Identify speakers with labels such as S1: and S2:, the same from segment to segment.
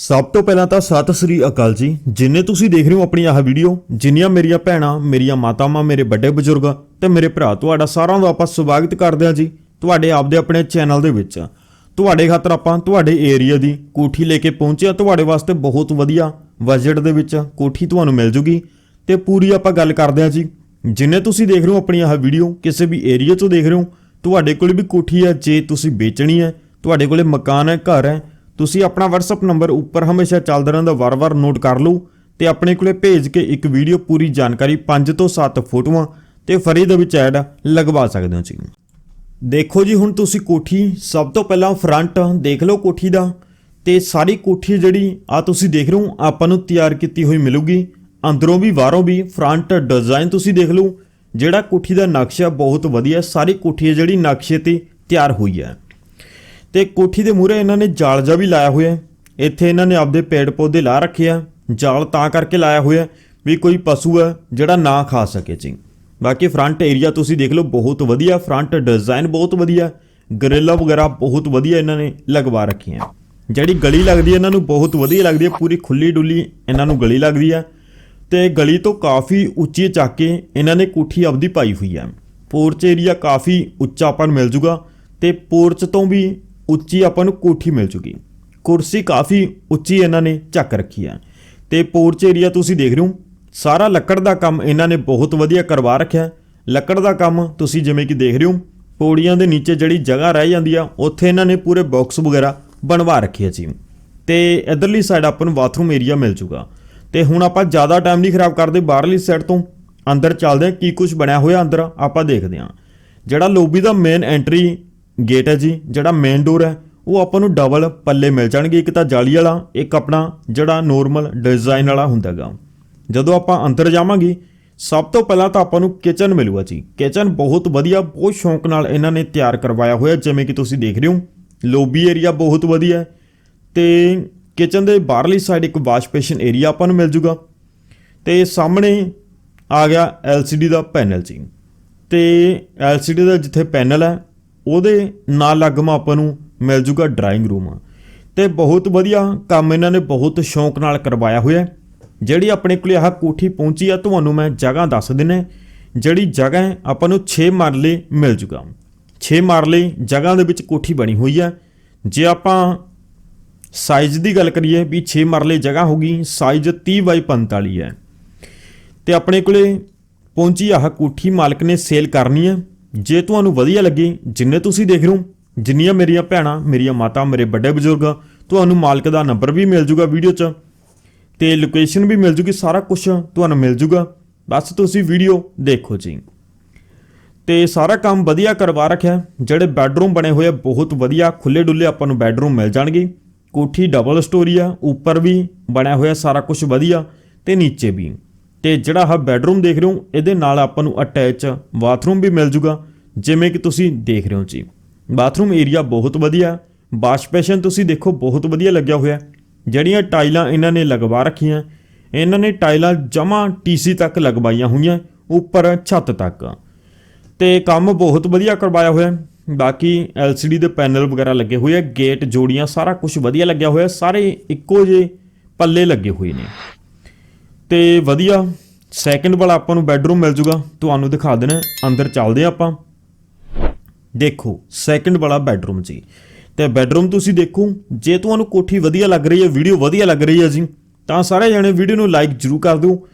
S1: ਸਭ ਤੋਂ ਪਹਿਲਾਂ ਤਾਂ ਸਤਿ ਸ੍ਰੀ ਅਕਾਲ ਜੀ। ਜਿੰਨੇ ਤੁਸੀਂ ਦੇਖ ਰਹੇ ਹੋ ਆਪਣੀ ਆਹ ਵੀਡੀਓ, ਜਿੰਨੀਆਂ ਮੇਰੀਆਂ ਭੈਣਾਂ, ਮੇਰੀਆਂ ਮਾਤਾਵਾਂ, ਮੇਰੇ ਵੱਡੇ ਬਜ਼ੁਰਗ ਤੇ ਮੇਰੇ ਭਰਾ, ਤੁਹਾਡਾ ਸਾਰਿਆਂ ਦਾ ਆਪਾਂ ਸਵਾਗਤ ਕਰਦੇ ਹਾਂ ਜੀ ਤੁਹਾਡੇ ਆਪਦੇ ਆਪਣੇ ਚੈਨਲ ਦੇ ਵਿੱਚ। ਤੁਹਾਡੇ ਖਾਤਰ ਆਪਾਂ ਤੁਹਾਡੇ ਏਰੀਆ ਦੀ ਕੋਠੀ ਲੈ ਕੇ ਪਹੁੰਚਿਆ ਤੁਹਾਡੇ ਵਾਸਤੇ ਬਹੁਤ ਵਧੀਆ ਬਜਟ ਦੇ ਵਿੱਚ ਕੋਠੀ ਤੁਹਾਨੂੰ ਮਿਲ ਜੂਗੀ। ਤੇ ਪੂਰੀ ਆਪਾਂ ਗੱਲ ਕਰਦੇ ਹਾਂ ਜੀ। ਜਿੰਨੇ ਤੁਸੀਂ ਦੇਖ ਰਹੇ ਹੋ ਆਪਣੀ ਆਹ ਵੀਡੀਓ, ਕਿਸੇ ਵੀ ਏਰੀਆ ਤੋਂ ਦੇਖ ਰਹੇ ਹੋ, ਤੁਹਾਡੇ ਕੋਲ ਵੀ ਕੋਠੀ ਹੈ, ਜੇ ਤੁਸੀਂ ਵੇਚਣੀ ਹੈ, ਤੁਹਾਡੇ ਕੋਲੇ ਮਕਾਨ ਹੈ, ਘਰ ਹੈ ਤੁਸੀਂ ਆਪਣਾ WhatsApp ਨੰਬਰ ਉੱਪਰ ਹਮੇਸ਼ਾ ਚੱਲਦਾ ਰਹਿੰਦਾ ਵਾਰ-ਵਾਰ ਨੋਟ ਕਰ ਲਓ ਤੇ ਆਪਣੇ ਕੋਲੇ ਭੇਜ ਕੇ ਇੱਕ ਵੀਡੀਓ ਪੂਰੀ ਜਾਣਕਾਰੀ 5 ਤੋਂ 7 ਫੋਟੋਆਂ ਤੇ ਫਰੀ ਦੇ ਵਿੱਚ ਐਡ ਲਗਵਾ ਸਕਦੇ ਹੋ ਜੀ ਦੇਖੋ ਜੀ, ਹੁਣ ਤੁਸੀਂ ਕੋਠੀ ਸਭ ਤੋਂ ਪਹਿਲਾਂ ਫਰੰਟ ਦੇਖ ਲਓ ਕੋਠੀ ਦਾ ਤੇ ਸਾਰੀ ਕੋਠੀ ਜਿਹੜੀ ਆ ਤੁਸੀਂ ਦੇਖ ਰਹੇ ਹੋ, ਆਪਾਂ ਨੂੰ ਤਿਆਰ ਕੀਤੀ ਹੋਈ ਮਿਲੂਗੀ। ਅੰਦਰੋਂ ਵੀ, ਬਾਹਰੋਂ ਵੀ ਫਰੰਟ ਡਿਜ਼ਾਈਨ ਤੁਸੀਂ ਦੇਖ ਲਓ। ਜਿਹੜਾ ਕੋਠੀ ਦਾ ਨਕਸ਼ਾ ਬਹੁਤ ਵਧੀਆ, ਸਾਰੀ ਕੋਠੀ ਹੈ ਜਿਹੜੀ ਨਕਸ਼ੇ ਤੇ ਤਿਆਰ ਹੋਈ ਹੈ। ਤੇ ਕੋਠੀ ਦੇ ਮੂਹਰੇ ਇਹਨਾਂ ਨੇ ਜਾਲ ਜਾ ਵੀ ਲਾਇਆ ਹੋਇਆ ਇੱਥੇ ਇਹਨਾਂ ਨੇ ਆਪਦੇ ਪੇੜ ਪੌਦੇ ਲਾ ਰੱਖੇ ਆ, ਜਾਲ ਤਾਂ ਕਰਕੇ ਲਾਇਆ ਹੋਇਆ ਵੀ ਕੋਈ ਪਸ਼ੂ ਹੈ ਜਿਹੜਾ ਨਾ ਖਾ ਸਕੇ ਜੀ। ਬਾਕੀ ਫਰੰਟ ਏਰੀਆ ਤੁਸੀਂ ਦੇਖ ਲਓ, ਬਹੁਤ ਵਧੀਆ ਫਰੰਟ ਡਿਜ਼ਾਈਨ ਬਹੁਤ ਵਧੀਆ, ਗ੍ਰਿਲ ਵਗੈਰਾ ਬਹੁਤ ਵਧੀਆ ਇਹਨਾਂ ਨੇ ਲਗਵਾ ਰੱਖੀਆਂ। ਜਿਹੜੀ ਗਲੀ ਲੱਗਦੀ ਹੈ ਇਹਨਾਂ ਨੂੰ ਬਹੁਤ ਵਧੀਆ ਲੱਗਦੀ ਹੈ, ਪੂਰੀ ਖੁੱਲੀ ਡੁੱਲੀ ਇਹਨਾਂ ਨੂੰ ਗਲੀ ਲੱਗਦੀ ਹੈ ਤੇ ਗਲੀ ਤੋਂ ਕਾਫੀ ਉੱਚੀ ਚੱਕ ਕੇ ਇਹਨਾਂ ਨੇ ਕੋਠੀ ਆਪਦੀ ਪਾਈ ਹੋਈ ਹੈ ਪੋਰਚ ਏਰੀਆ ਕਾਫੀ ਉੱਚਾ ਆਪਾਂ ਨੂੰ ਮਿਲ ਜੂਗਾ ਤੇ ਪੋਰਚ ਤੋਂ ਵੀ ਉੱਚੀ ਆਪਾਂ ਨੂੰ ਕੋਠੀ ਮਿਲ ਚੁੱਕੀ। ਕੁਰਸੀ ਕਾਫੀ ਉੱਚੀ ਇਹਨਾਂ ਨੇ ਚੱਕ ਰੱਖੀ ਹੈ। ਤੇ ਪੋਰਚ ਏਰੀਆ ਤੁਸੀਂ ਦੇਖ ਰਹੇ ਹੋ, ਸਾਰਾ ਲੱਕੜ ਦਾ ਕੰਮ ਇਹਨਾਂ ਨੇ ਬਹੁਤ ਵਧੀਆ ਕਰਵਾ ਰੱਖਿਆ ਲੱਕੜ ਦਾ ਕੰਮ ਤੁਸੀਂ ਜਿਵੇਂ ਕਿ ਦੇਖ ਰਹੇ ਹੋ, ਪੌੜੀਆਂ ਦੇ ਨੀਚੇ ਜਿਹੜੀ ਜਗ੍ਹਾ ਰਹਿ ਜਾਂਦੀ ਆ, ਉੱਥੇ ਇਹਨਾਂ ਨੇ ਪੂਰੇ ਬਾਕਸ ਵਗੈਰਾ ਬਣਵਾ ਰੱਖੇ ਆ ਜੀ। ਤੇ ਇਧਰਲੀ ਸਾਈਡ ਆਪਾਂ ਨੂੰ ਬਾਥਰੂਮ ਏਰੀਆ ਮਿਲ ਜੂਗਾ ਤੇ ਹੁਣ ਆਪਾਂ ਜ਼ਿਆਦਾ ਟਾਈਮ ਨਹੀਂ ਖਰਾਬ ਕਰਦੇ, ਬਾਹਰਲੀ ਸਾਈਡ ਤੋਂ ਅੰਦਰ ਚੱਲਦੇ ਹਾਂ, ਕੀ ਕੁਝ ਬਣਿਆ ਹੋਇਆ ਅੰਦਰ ਆਪਾਂ ਦੇਖਦੇ ਹਾਂ। ਜਿਹੜਾ ਲੋਬੀ ਦਾ ਮੇਨ ਐਂਟਰੀ ਗੇਟ ਹੈ ਜੀ, ਜਿਹੜਾ ਮੇਨ ਡੋਰ ਹੈ, ਉਹ ਆਪਾਂ ਨੂੰ ਡਬਲ ਪੱਲੇ ਮਿਲ ਜਾਣਗੇ। ਇੱਕ ਤਾਂ ਜਾਲੀ ਵਾਲਾ, ਇੱਕ ਆਪਣਾ ਜਿਹੜਾ ਨੋਰਮਲ ਡਿਜ਼ਾਈਨ ਵਾਲਾ ਹੁੰਦਾਗਾ ਜਦੋਂ ਆਪਾਂ ਅੰਦਰ ਜਾਵਾਂਗੇ, ਸਭ ਤੋਂ ਪਹਿਲਾਂ ਤਾਂ ਆਪਾਂ ਨੂੰ ਕਿਚਨ ਮਿਲੂਗਾ ਜੀ। ਕਿਚਨ ਬਹੁਤ ਵਧੀਆ, ਬਹੁਤ ਸ਼ੌਂਕ ਨਾਲ ਇਹਨਾਂ ਨੇ ਤਿਆਰ ਕਰਵਾਇਆ ਹੋਇਆ, ਜਿਵੇਂ ਕਿ ਤੁਸੀਂ ਦੇਖ ਰਹੇ ਹੋ। ਲੋਬੀ ਏਰੀਆ ਬਹੁਤ ਵਧੀਆ ਹੈ ਤੇ ਕਿਚਨ ਦੇ ਬਾਹਰਲੀ ਸਾਈਡ ਇੱਕ ਵਾਸ਼ ਬੇਸਿਨ ਏਰੀਆ ਆਪਾਂ ਨੂੰ ਮਿਲ ਜੂਗਾ। ਤੇ ਸਾਹਮਣੇ ਆ ਗਿਆ LCD ਦਾ ਪੈਨਲ ਜੀ। ਤੇ LCD ਦਾ ਜਿੱਥੇ ਪੈਨਲ ਹੈ ਉਹਦੇ ਨਾਲ ਲੱਗਮਾ ਆਪਾਂ ਨੂੰ ਮਿਲ ਜੂਗਾ ਡਰਾਇੰਗ ਰੂਮ ਤੇ ਬਹੁਤ ਵਧੀਆ ਕੰਮ ਇਹਨਾਂ ਨੇ ਬਹੁਤ ਸ਼ੌਂਕ ਨਾਲ ਕਰਵਾਇਆ ਹੋਇਆ ਜਿਹੜੀ ਆਪਣੇ ਕੋਲੇ ਆਹ ਕੋਠੀ ਪਹੁੰਚੀ ਆ, ਤੁਹਾਨੂੰ ਮੈਂ ਜਗ੍ਹਾ ਦੱਸ ਦਿੰਨੇ ਜਿਹੜੀ ਜਗ੍ਹਾ ਹੈ, ਆਪਾਂ ਨੂੰ 6 ਮਰਲੇ ਮਿਲ ਜੂਗਾ। 6 ਮਰਲੇ ਜਗ੍ਹਾ ਦੇ ਵਿੱਚ ਕੋਠੀ ਬਣੀ ਹੋਈ ਹੈ ਜੇ ਆਪਾਂ ਸਾਈਜ਼ ਦੀ ਗੱਲ ਕਰੀਏ ਵੀ 6 ਮਰਲੇ ਜਗ੍ਹਾ ਹੋਗੀ ਸਾਈਜ਼ 30 ਬਾਈ 45 ਹੈ। ਤੇ ਆਪਣੇ ਕੋਲੇ ਪਹੁੰਚੀ ਆਹ ਕੋਠੀ ਮਾਲਕ ਨੇ ਸੇਲ ਕਰਨੀ ਹੈ। ਜੇ ਤੁਹਾਨੂੰ ਵਧੀਆ ਲੱਗੇ, ਜਿੰਨੇ ਤੁਸੀਂ ਦੇਖ ਰਹੇ ਹੋ, ਜਿੰਨੀਆਂ ਮੇਰੀਆਂ ਭੈਣਾਂ, ਮੇਰੀਆਂ ਮਾਤਾ, ਮੇਰੇ ਵੱਡੇ ਬਜ਼ੁਰਗ, ਤੁਹਾਨੂੰ ਮਾਲਕ ਦਾ ਨੰਬਰ ਵੀ ਮਿਲ ਜੂਗਾ ਵੀਡੀਓ 'ਚ ਤੇ ਲੋਕੇਸ਼ਨ ਵੀ ਮਿਲ ਜੂਗੀ, ਸਾਰਾ ਕੁਝ ਤੁਹਾਨੂੰ ਮਿਲ ਜੂਗਾ। ਬਸ ਤੁਸੀਂ ਵੀਡੀਓ ਦੇਖੋ ਜੀ। ਤੇ ਸਾਰਾ ਕੰਮ ਵਧੀਆ ਕਰਵਾ ਰੱਖਿਆ। ਜਿਹੜੇ ਬੈੱਡਰੂਮ ਬਣੇ ਹੋਏ ਆ, ਬਹੁਤ ਵਧੀਆ। ਖੁੱਲੇ ਡੁੱਲੇ ਆਪਾਂ ਨੂੰ ਬੈੱਡਰੂਮ ਮਿਲ ਜਾਣਗੇ। ਕੋਠੀ ਡਬਲ ਸਟੋਰੀ ਆ, ਉੱਪਰ ਵੀ ਬਣਿਆ ਹੋਇਆ ਸਾਰਾ ਕੁਝ ਵਧੀਆ ਤੇ ਨੀਚੇ ਵੀ। ਤੇ ਜਿਹੜਾ ਆਹ ਬੈੱਡਰੂਮ ਦੇਖ ਰਹੇ ਹੋ, ਇਹਦੇ ਨਾਲ ਆਪਾਂ ਨੂੰ ਅਟੈਚ ਬਾਥਰੂਮ ਵੀ ਮਿਲ ਜੂਗਾ, ਜਿਵੇਂ ਕਿ ਤੁਸੀਂ ਦੇਖ ਰਹੇ ਹੋ ਜੀ। ਬਾਥਰੂਮ ਏਰੀਆ ਬਹੁਤ ਵਧੀਆ ਵਾਸ਼ ਤੁਸੀਂ ਦੇਖੋ ਬਹੁਤ ਵਧੀਆ ਲੱਗਿਆ ਹੋਇਆ। ਜਿਹੜੀਆਂ ਟਾਈਲਾਂ ਇਹਨਾਂ ਨੇ ਲਗਵਾ ਰੱਖੀਆਂ, ਇਹਨਾਂ ਨੇ ਟਾਈਲਾਂ ਜਮਾ ਟੀਸੀ ਤੱਕ ਲਗਵਾਈਆਂ ਹੋਈਆਂ, ਉੱਪਰ ਛੱਤ ਤੱਕ। ਤੇ ਕੰਮ ਬਹੁਤ ਵਧੀਆ ਕਰਵਾਇਆ ਹੋਇਆ। ਹੈ। ਬਾਕੀ LCD ਦੇ ਪੈਨਲ ਵਗੈਰਾ ਲੱਗੇ ਹੋਏ ਆ ਗੇਟ ਜੋੜੀਆਂ, ਸਾਰਾ ਕੁਝ ਵਧੀਆ ਲੱਗਿਆ ਹੋਇਆ। ਸਾਰੇ ਇੱਕੋ ਜਿਹੇ ਪੱਲੇ ਲੱਗੇ ਹੋਏ ਨੇ। ਤੇ ਵਧੀਆ। ਸੈਕਿੰਡ ਵਾਲਾ ਆਪਾਂ ਨੂੰ ਬੈੱਡਰੂਮ ਮਿਲ ਜੂਗਾ। ਤੁਹਾਨੂੰ ਦਿਖਾ ਦੇਣਾ, ਅੰਦਰ ਚੱਲਦੇ ਹਾਂ ਆਪਾਂ। ਦੇਖੋ ਸੈਕਿੰਡ ਵਾਲਾ ਬੈੱਡਰੂਮ ਜੀ। ਤੇ ਬੈੱਡਰੂਮ ਤੁਸੀਂ ਦੇਖੋ, ਜੇ ਤੁਹਾਨੂੰ ਕੋਠੀ ਵਧੀਆ ਲੱਗ ਰਹੀ ਹੈ ਵੀਡੀਓ ਵਧੀਆ ਲੱਗ ਰਹੀ ਹੈ ਜੀ, ਤਾਂ ਸਾਰੇ ਜਣੇ ਵੀਡੀਓ ਨੂੰ ਲਾਈਕ ਜਰੂਰ ਕਰ ਦਿਓ।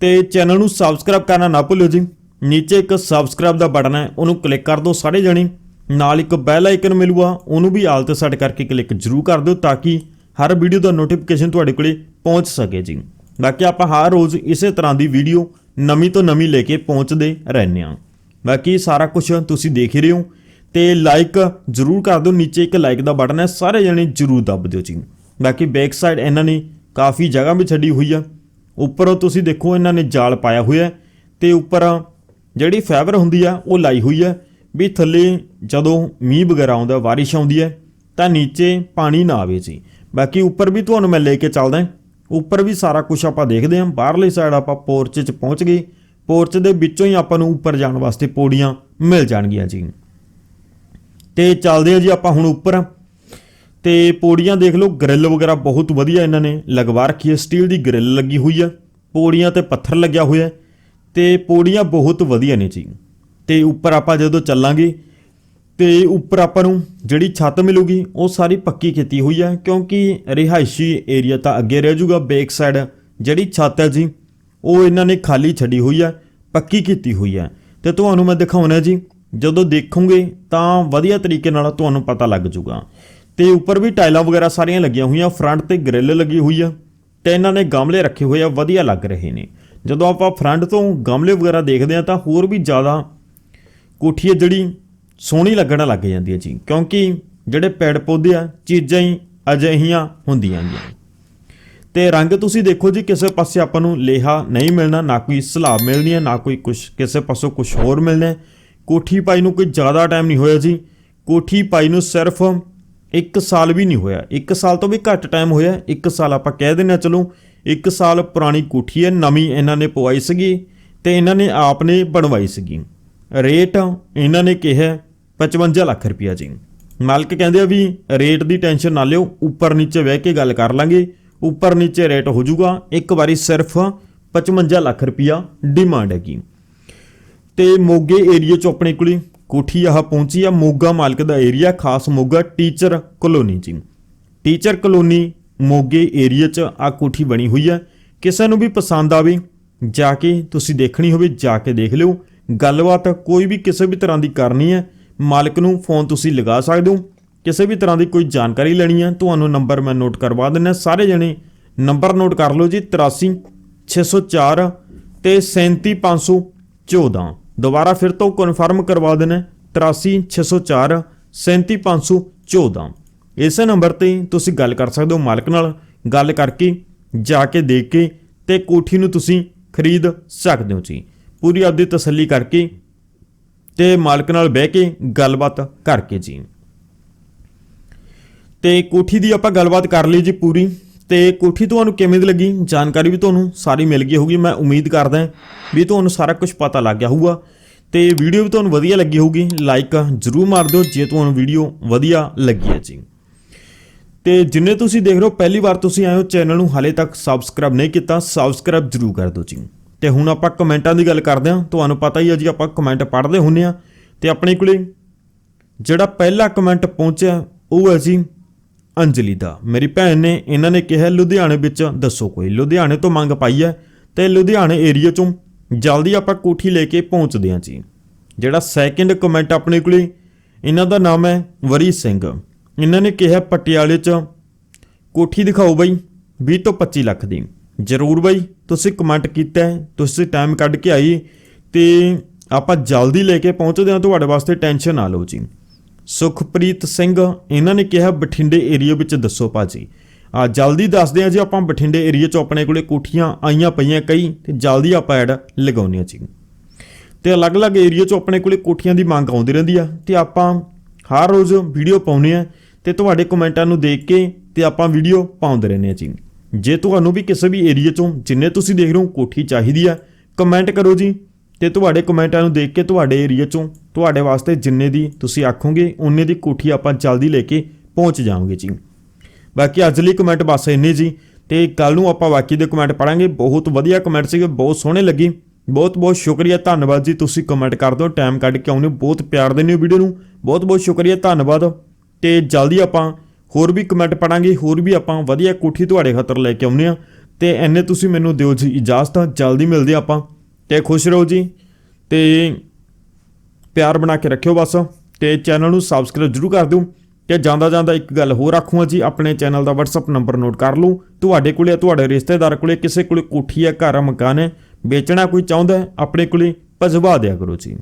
S1: ਤੇ ਚੈਨਲ ਨੂੰ ਸਬਸਕ੍ਰਾਈਬ ਕਰਨਾ ਨਾ ਭੁੱਲਿਓ ਜੀ। ਨੀਚੇ ਇੱਕ ਸਬਸਕ੍ਰਾਈਬ ਦਾ ਬਟਨ ਹੈ, ਉਹਨੂੰ ਕਲਿੱਕ ਕਰ ਦਿਓ ਸਾਰੇ ਜਣੇ। ਨਾਲ ਇੱਕ ਬੈਲ ਆਈਕਨ ਮਿਲੂਗਾ, ਉਹਨੂੰ ਵੀ ਆਲ ਤੇ ਸੈੱਟ ਕਰਕੇ ਕਲਿੱਕ ਜਰੂਰ ਕਰ ਦਿਓ, ਤਾਂ ਕਿ ਹਰ ਵੀਡੀਓ ਦਾ ਨੋਟੀਫਿਕੇਸ਼ਨ ਤੁਹਾਡੇ ਕੋਲੇ ਪਹੁੰਚ ਸਕੇ ਜੀ। ਬਾਕੀ ਆਪਾਂ ਹਰ ਰੋਜ਼ ਇਸੇ ਤਰ੍ਹਾਂ ਦੀ ਵੀਡੀਓ ਨਵੀਂ ਤੋਂ ਨਵੀਂ ਲੈ ਕੇ ਪਹੁੰਚਦੇ ਰਹਿੰਦੇ ਹਾਂ। ਬਾਕੀ ਸਾਰਾ ਕੁਝ ਤੁਸੀਂ ਦੇਖ ਰਹੇ ਹੋ ਤੇ ਲਾਈਕ ਜਰੂਰ ਕਰ ਦਿਓ। ਨੀਚੇ ਇੱਕ ਲਾਈਕ ਦਾ ਬਟਨ ਹੈ, ਸਾਰੇ ਜਣੇ ਜਰੂਰ ਦੱਬ ਦਿਓ ਜੀ। ਬਾਕੀ ਬੈਕ ਸਾਈਡ ਇਹਨਾਂ ਨੇ ਕਾਫੀ ਜਗ੍ਹਾ ਵੀ ਛੱਡੀ ਹੋਈ ਆ। ਉੱਪਰੋਂ ਤੁਸੀਂ ਦੇਖੋ ਇਹਨਾਂ ਨੇ ਜਾਲ ਪਾਇਆ ਹੋਇਆ ਹੈ ਤੇ ਉੱਪਰ ਜਿਹੜੀ ਫਾਈਬਰ ਹੁੰਦੀ ਆ, ਉਹ ਲਾਈ ਹੋਈ ਹੈ ਵੀ ਥੱਲੇ ਜਦੋਂ ਮੀਂਹ ਵਗੈਰਾ ਆਉਂਦਾ, ਬਾਰਿਸ਼ ਆਉਂਦੀ ਹੈ, ਤਾਂ ਨੀਚੇ ਪਾਣੀ ਨਾ ਆਵੇ ਜੀ। ਬਾਕੀ ਉੱਪਰ ਵੀ ਤੁਹਾਨੂੰ ਮੈਂ ਲੈ ਕੇ ਚੱਲਦਾ ਉੱਪਰ ਵੀ ਸਾਰਾ ਕੁਝ ਆਪਾਂ ਦੇਖਦੇ ਹਾਂ। ਬਾਹਰਲੀ ਸਾਈਡ ਆਪਾਂ ਪੋਰਚ 'ਚ ਪਹੁੰਚ ਗਏ। ਪੋਰਚ ਦੇ ਵਿੱਚੋਂ ਹੀ ਆਪਾਂ ਨੂੰ ਉੱਪਰ ਜਾਣ ਵਾਸਤੇ ਪੌੜੀਆਂ ਮਿਲ ਜਾਣਗੀਆਂ ਜੀ। ਤੇ ਚੱਲਦੇ ਆ ਜੀ ਆਪਾਂ ਹੁਣ ਉੱਪਰ। ਤੇ ਪੌੜੀਆਂ ਦੇਖ ਲਓ ਗ੍ਰਿਲ ਵਗੈਰਾ ਬਹੁਤ ਵਧੀਆ ਇਹਨਾਂ ਨੇ ਲਗਵਾ ਰੱਖੀ ਹੈ। ਸਟੀਲ ਦੀ ਗ੍ਰਿਲ ਲੱਗੀ ਹੋਈ ਆ ਪੌੜੀਆਂ ਤੇ ਪੱਥਰ ਲੱਗਿਆ ਹੋਇਆ ਹੈ। ਤੇ ਪੌੜੀਆਂ ਬਹੁਤ ਵਧੀਆ ਨੇ ਜੀ। ਤੇ ਉੱਪਰ ਆਪਾਂ ਜਦੋਂ ਚੱਲਾਂਗੇ ਤੇ ਉੱਪਰ ਆਪਾਂ ਨੂੰ ਜਿਹੜੀ ਛੱਤ ਮਿਲੂਗੀ, ਉਹ ਸਾਰੀ ਪੱਕੀ ਕੀਤੀ ਹੋਈ ਹੈ, ਕਿਉਂਕਿ ਰਿਹਾਇਸ਼ੀ ਏਰੀਆ ਤਾਂ ਅੱਗੇ ਰਹਿ ਜਾਊਗਾ, ਬੈਕ ਸਾਈਡ ਜਿਹੜੀ ਛੱਤ ਹੈ ਜੀ, ਉਹ ਇਹਨਾਂ ਨੇ ਖਾਲੀ ਛੱਡੀ ਹੋਈ ਹੈ, ਪੱਕੀ ਕੀਤੀ ਹੋਈ ਹੈ। ਤੇ ਤੁਹਾਨੂੰ ਮੈਂ ਦਿਖਾਉਣਾ ਜੀ, ਜਦੋਂ ਦੇਖੋਗੇ ਤਾਂ ਵਧੀਆ ਤਰੀਕੇ ਨਾਲ ਤੁਹਾਨੂੰ ਪਤਾ ਲੱਗ ਜਾਊਗਾ। ਤੇ ਉੱਪਰ ਵੀ ਟਾਈਲਾਂ ਵਗੈਰਾ ਸਾਰੀਆਂ ਲੱਗੀਆਂ ਹੋਈਆਂ, ਫਰੰਟ ਤੇ ਗ੍ਰਿਲ ਲੱਗੀ ਹੋਈ ਆ ਤੇ ਇਹਨਾਂ ਨੇ ਗਮਲੇ ਰੱਖੇ ਹੋਏ ਆ, ਵਧੀਆ ਲੱਗ ਰਹੇ ਨੇ। ਜਦੋਂ ਆਪਾਂ ਫਰੰਟ ਤੋਂ ਗਮਲੇ ਵਗੈਰਾ ਦੇਖਦੇ ਆ ਤਾਂ ਹੋਰ ਵੀ ਜ਼ਿਆਦਾ ਕੋਠੀ ਹੈ ਜਿਹੜੀ ਸੋਹਣੀ ਲੱਗਣ ਲੱਗ ਜਾਂਦੀ ਹੈ ਜੀ, ਕਿਉਂਕਿ ਜਿਹੜੇ ਪੇੜ ਪੌਦੇ ਆ, ਚੀਜ਼ਾਂ ਹੀ ਅਜਿਹੀਆਂ ਹੁੰਦੀਆਂ ਨੇ। ਤੇ ਰੰਗ ਤੁਸੀਂ ਦੇਖੋ ਜੀ, ਕਿਸੇ ਪਾਸੇ ਆਪਾਂ ਨੂੰ ਲੇਹਾ ਨਹੀਂ ਮਿਲਣਾ, ਨਾ ਕੋਈ ਸਲਾਬ ਮਿਲਣੀ ਹੈ, ਨਾ ਕੋਈ ਕੁਝ ਕਿਸੇ ਪਾਸੋਂ ਕੁਝ ਹੋਰ ਮਿਲਣਾ ਕੋਠੀ ਪਾਈ ਨੂੰ ਕੋਈ ਜ਼ਿਆਦਾ ਟਾਈਮ ਨਹੀਂ ਹੋਇਆ ਜੀ। ਕੋਠੀ ਪਾਈ ਨੂੰ ਸਿਰਫ 1 ਸਾਲ ਵੀ ਨਹੀਂ ਹੋਇਆ। 1 ਸਾਲ ਤੋਂ ਵੀ ਘੱਟ ਟਾਈਮ ਹੋਇਆ। 1 ਸਾਲ ਆਪਾਂ ਕਹਿ ਦਿੰਦੇ ਹਾਂ, ਚਲੋ 1 ਸਾਲ ਪੁਰਾਣੀ ਕੋਠੀ ਹੈ, ਨਵੀਂ ਇਹਨਾਂ ਨੇ ਪਵਾਈ ਸੀਗੀ ਤੇ ਇਹਨਾਂ ਨੇ ਆਪ ਨੇ ਬਣਵਾਈ ਸੀਗੀ। ਰੇਟ ਇਹਨਾਂ ਨੇ ਕਿਹਾ 55 ਲੱਖ ਰੁਪਇਆ ਜੀ। ਮਾਲਕ ਕਹਿੰਦੇ ਆ ਵੀ ਰੇਟ ਦੀ ਟੈਨਸ਼ਨ ਨਾ ਲਿਓ, ਉੱਪਰ ਨੀਚੇ ਬਹਿ ਕੇ ਗੱਲ ਕਰ ਲਾਂਗੇ। ਉੱਪਰ ਨੀਚੇ ਰੇਟ ਹੋ ਜਾਊਗਾ ਇੱਕ ਵਾਰੀ ਸਿਰਫ 55 ਲੱਖ ਰੁਪਇਆ ਡਿਮਾਂਡ ਹੈਗੀ। ਤੇ ਮੋਗੇ ਏਰੀਆ ਚ ਆਪਣੇ ਕੋਲੇ ਕੋਠੀ ਆਹ ਪਹੁੰਚੀ ਆ, ਮੋਗਾ ਮਾਲਕ ਦਾ ਏਰੀਆ ਖਾਸ ਮੋਗਾ ਟੀਚਰ ਕਲੋਨੀ ਜੀ। ਟੀਚਰ ਕਲੋਨੀ ਮੋਗੇ ਏਰੀਆ ਚ ਆ ਕੋਠੀ ਬਣੀ ਹੋਈ ਹੈ ਕਿਸੇ ਨੂੰ ਵੀ ਪਸੰਦ ਆਵੇ, ਜਾ ਕੇ ਤੁਸੀਂ ਦੇਖਣੀ ਹੋਵੇ, ਜਾ ਕੇ ਦੇਖ ਲਿਓ। ਗੱਲਬਾਤ ਕੋਈ ਵੀ ਕਿਸੇ ਵੀ ਤਰ੍ਹਾਂ ਦੀ ਕਰਨੀ ਹੈ ਮਾਲਕ ਨੂੰ ਫੋਨ ਤੁਸੀਂ ਲਗਾ ਸਕਦੇ ਹੋ। ਕਿਸੇ ਵੀ ਤਰ੍ਹਾਂ ਦੀ ਕੋਈ ਜਾਣਕਾਰੀ ਲੈਣੀ ਹੈ ਤੁਹਾਨੂੰ ਨੰਬਰ ਮੈਂ ਨੋਟ ਕਰਵਾ ਦਿੰਦਾ ਸਾਰੇ ਜਣੇ ਨੰਬਰ ਨੋਟ ਕਰ ਲਓ ਜੀ 83 604 ਤੇ 37514 ਦੁਬਾਰਾ ਫਿਰ ਤੋਂ ਕਨਫਰਮ ਕਰਵਾ ਦੇਣਾ 83 604 37514 ਇਸੇ ਨੰਬਰ ਤੇ ਤੁਸੀਂ ਗੱਲ ਕਰ ਸਕਦੇ ਹੋ ਮਾਲਕ ਨਾਲ, ਗੱਲ ਕਰਕੇ ਜਾ ਕੇ ਦੇਖ ਕੇ ਤੇ ਕੋਠੀ ਨੂੰ ਤੁਸੀਂ ਖਰੀਦ ਸਕਦੇ ਹੋ ਜੀ। ਪੂਰੀ ਆਪਦੀ ਤਸੱਲੀ ਕਰਕੇ ਤੇ ਮਾਲਕ ਨਾਲ ਬਹਿ ਕੇ ਗੱਲਬਾਤ ਕਰਕੇ ਜੀ। ਤੇ ਕੋਠੀ ਦੀ ਆਪਾਂ ਗੱਲਬਾਤ ਕਰ ਲਈ ਜੀ ਪੂਰੀ। ਤੇ ਕੋਠੀ ਤੁਹਾਨੂੰ ਕਿਵੇਂ ਦੀ ਲੱਗੀ? ਜਾਣਕਾਰੀ ਵੀ ਤੁਹਾਨੂੰ ਸਾਰੀ ਮਿਲ ਗਈ ਹੋਊਗੀ। ਮੈਂ ਉਮੀਦ ਕਰਦਾ ਵੀ ਤੁਹਾਨੂੰ ਸਾਰਾ ਕੁਝ ਪਤਾ ਲੱਗ ਗਿਆ ਹੋਊਗਾ। ਤੇ ਵੀਡੀਓ ਵੀ ਤੁਹਾਨੂੰ ਵਧੀਆ ਲੱਗੀ ਹੋਊਗੀ। ਲਾਈਕ ਜ਼ਰੂਰ ਮਾਰ ਦਿਓ ਜੇ ਤੁਹਾਨੂੰ ਵੀਡੀਓ ਵਧੀਆ ਲੱਗੀ ਹੈ ਜੀ। ਤੇ ਜਿੰਨੇ ਤੁਸੀਂ ਦੇਖ ਰਹੇ ਹੋ, ਪਹਿਲੀ ਵਾਰ ਤੁਸੀਂ ਆਏ ਹੋ, ਚੈਨਲ ਨੂੰ ਹਾਲੇ ਤੱਕ ਸਬਸਕ੍ਰਾਈਬ ਨਹੀਂ ਕੀਤਾ ਸਬਸਕ੍ਰਾਈਬ ਜ਼ਰੂਰ ਕਰ ਦਿਓ ਜੀ। ਤੇ ਹੁਣ ਆਪਾਂ ਕਮੈਂਟਾਂ ਦੀ ਗੱਲ ਕਰਦੇ ਹਾਂ। ਤੁਹਾਨੂੰ ਪਤਾ ਹੀ ਹੈ ਜੀ, ਆਪਾਂ ਕਮੈਂਟ ਪੜ੍ਹਦੇ ਹੁੰਨੇ ਆ ਤੇ ਆਪਣੇ ਕੋਲੇ ਜਿਹੜਾ ਪਹਿਲਾ ਕਮੈਂਟ ਪਹੁੰਚਿਆ, ਉਹ ਹੈ ਜੀ ਅੰਜਲੀ ਦਾ। ਮੇਰੀ ਭੈਣ ਨੇ, ਇਹਨਾਂ ਨੇ ਕਿਹਾ, ਲੁਧਿਆਣੇ ਵਿੱਚ ਦੱਸੋ ਕੋਈ। ਲੁਧਿਆਣੇ ਤੋਂ ਮੰਗ ਪਾਈ ਹੈ ਤੇ ਲੁਧਿਆਣੇ ਏਰੀਆ ਚੋਂ ਜਲਦੀ ਆਪਾਂ ਕੋਠੀ ਲੈ ਕੇ ਪਹੁੰਚਦੇ ਹਾਂ ਜੀ। ਜਿਹੜਾ ਸੈਕਿੰਡ ਕਮੈਂਟ ਆਪਣੇ ਕੋਲੇ ਇਹਨਾਂ ਦਾ ਨਾਮ ਹੈ ਵਰੀ ਸਿੰਘ। ਇਹਨਾਂ ਨੇ ਕਿਹਾ, ਪਟਿਆਲੇ 'ਚ ਕੋਠੀ ਦਿਖਾਓ ਬਾਈ 20 ਤੋਂ 25 ਲੱਖ ਦੀ। ਜ਼ਰੂਰ ਬਾਈ, ਤੁਸੀਂ ਕਮੈਂਟ ਕੀਤਾ ਹੈ, ਤੁਸੀਂ ਟਾਈਮ ਕੱਢ ਕੇ ਆਈ, ਤੇ ਆਪਾਂ ਜਲਦੀ ਲੈ ਕੇ ਪਹੁੰਚਦੇ ਹਾਂ, ਤੁਹਾਡੇ ਵਾਸਤੇ ਟੈਨਸ਼ਨ ਨਾ ਲਓ ਜੀ। ਸੁਖਪ੍ਰੀਤ ਸਿੰਘ, ਇਹਨਾਂ ਨੇ ਕਿਹਾ ਬਠਿੰਡੇ ਏਰੀਆ ਵਿੱਚ ਦੱਸੋ ਭਾਜੀ। ਆ, ਜਲਦੀ ਦੱਸਦੇ ਆ ਜੀ, ਆਪਾਂ ਬਠਿੰਡੇ ਏਰੀਆ 'ਚ ਆਪਣੇ ਕੋਲੇ ਕੋਠੀਆਂ ਆਈਆਂ ਪਈਆਂ ਕਈ, ਤੇ ਜਲਦੀ ਆਪਾਂ ਐਡ ਲਗਾਉਣੀ ਆ ਜੀ। ਤੇ ਅਲੱਗ-ਅਲੱਗ ਏਰੀਆ 'ਚ ਆਪਣੇ ਕੋਲੇ ਕੋਠੀਆਂ ਦੀ ਮੰਗ ਆਉਂਦੀ ਰਹਿੰਦੀ ਆ, ਤੇ ਆਪਾਂ ਹਰ ਰੋਜ਼ ਵੀਡੀਓ ਪਾਉਨੇ ਆ ਤੇ ਤੁਹਾਡੇ ਕਮੈਂਟਾਂ ਨੂੰ ਦੇਖ ਕੇ, ਤੇ ਆਪਾਂ ਵੀਡੀਓ ਪਾਉਂਦੇ ਰਹਿੰਦੇ ਆ ਜੀ। ਜੇ ਤੁਹਾਨੂੰ ਵੀ ਕਿਸੇ ਵੀ ਏਰੀਆ 'ਚੋਂ ਜਿੰਨੇ ਤੁਸੀਂ ਦੇਖ ਰਹੇ ਹੋ ਕੋਠੀ ਚਾਹੀਦੀ ਆ ਕਮੈਂਟ ਕਰੋ ਜੀ। ਤੇ ਤੁਹਾਡੇ ਕਮੈਂਟਾਂ ਨੂੰ ਦੇਖ ਕੇ ਤੁਹਾਡੇ ਏਰੀਆ 'ਚੋਂ ਤੁਹਾਡੇ ਵਾਸਤੇ ਜਿੰਨੇ ਦੀ ਤੁਸੀਂ ਆਖੋਗੇ ਉਨੇ ਦੀ ਕੋਠੀ ਆਪਾਂ ਜਲਦੀ ਲੈ ਕੇ ਪਹੁੰਚ ਜਾਵਾਂਗੇ ਜੀ। ਬਾਕੀ ਅੱਜ ਲਈ ਕਮੈਂਟ ਬਸ ਇੰਨੇ ਜੀ। ਤੇ ਕੱਲ ਨੂੰ ਆਪਾਂ ਬਾਕੀ ਦੇ ਕਮੈਂਟ ਪੜਾਂਗੇ ਬਹੁਤ ਵਧੀਆ ਕਮੈਂਟ ਸੀਗੇ, ਬਹੁਤ ਸੋਹਣੇ ਲੱਗੇ। ਬਹੁਤ ਬਹੁਤ ਸ਼ੁਕਰੀਆ, ਧੰਨਵਾਦ ਜੀ। ਤੁਸੀਂ ਕਮੈਂਟ ਕਰ ਦਿਓ ਟਾਈਮ ਕੱਢ ਕੇ ਆਉਂਦੇ ਹੋ। ਬਹੁਤ ਪਿਆਰ ਦਿੰਦੇ ਹੋ ਵੀਡੀਓ ਨੂੰ। ਬਹੁਤ ਬਹੁਤ ਸ਼ੁਕਰੀਆ, ਧੰਨਵਾਦ। ਤੇ ਜਲਦੀ ਆਪਾਂ ਹੋਰ ਵੀ ਕਮੈਂਟ ਪੜਾਂਗੇ, ਹੋਰ ਵੀ ਆਪਾਂ ਵਧੀਆ ਕੋਠੀ ਤੁਹਾਡੇ ਖਾਤਰ ਲੈ ਕੇ ਆਉਂਦੇ ਆ ਤੇ ਐਨੇ ਤੁਸੀਂ ਮੈਨੂੰ ਦਿਓ ਜੀ ਇਜਾਜ਼ਤ, ਜਲਦੀ ਮਿਲਦੇ ਆਪਾਂ। ਤੇ ਖੁਸ਼ ਰਹੋ ਜੀ। ਤੇ ਪਿਆਰ ਬਣਾ ਕੇ ਰੱਖਿਓ ਬਸ। ਤੇ ਚੈਨਲ ਨੂੰ ਸਬਸਕ੍ਰਾਈਬ ਜਰੂਰ ਕਰ ਦਿਓ। ਤੇ ਜਾਂਦਾ ਜਾਂਦਾ ਇੱਕ ਗੱਲ ਹੋਰ ਆਖੂਆਂ ਜੀ, ਆਪਣੇ ਚੈਨਲ ਦਾ WhatsApp ਨੰਬਰ ਨੋਟ ਕਰ ਲਓ। ਤੁਹਾਡੇ ਕੋਲੇ, ਤੁਹਾਡੇ ਰਿਸ਼ਤੇਦਾਰ ਕੋਲੇ, ਕਿਸੇ ਕੋਲੇ ਕੋਠੀ ਆ ਘਰ ਆ ਮਕਾਨ ਹੈ, ਵੇਚਣਾ ਕੋਈ ਚਾਹੁੰਦਾ ਆਪਣੇ ਕੋਲੇ ਭਜਵਾ ਦਿਆ ਕਰੋ ਜੀ।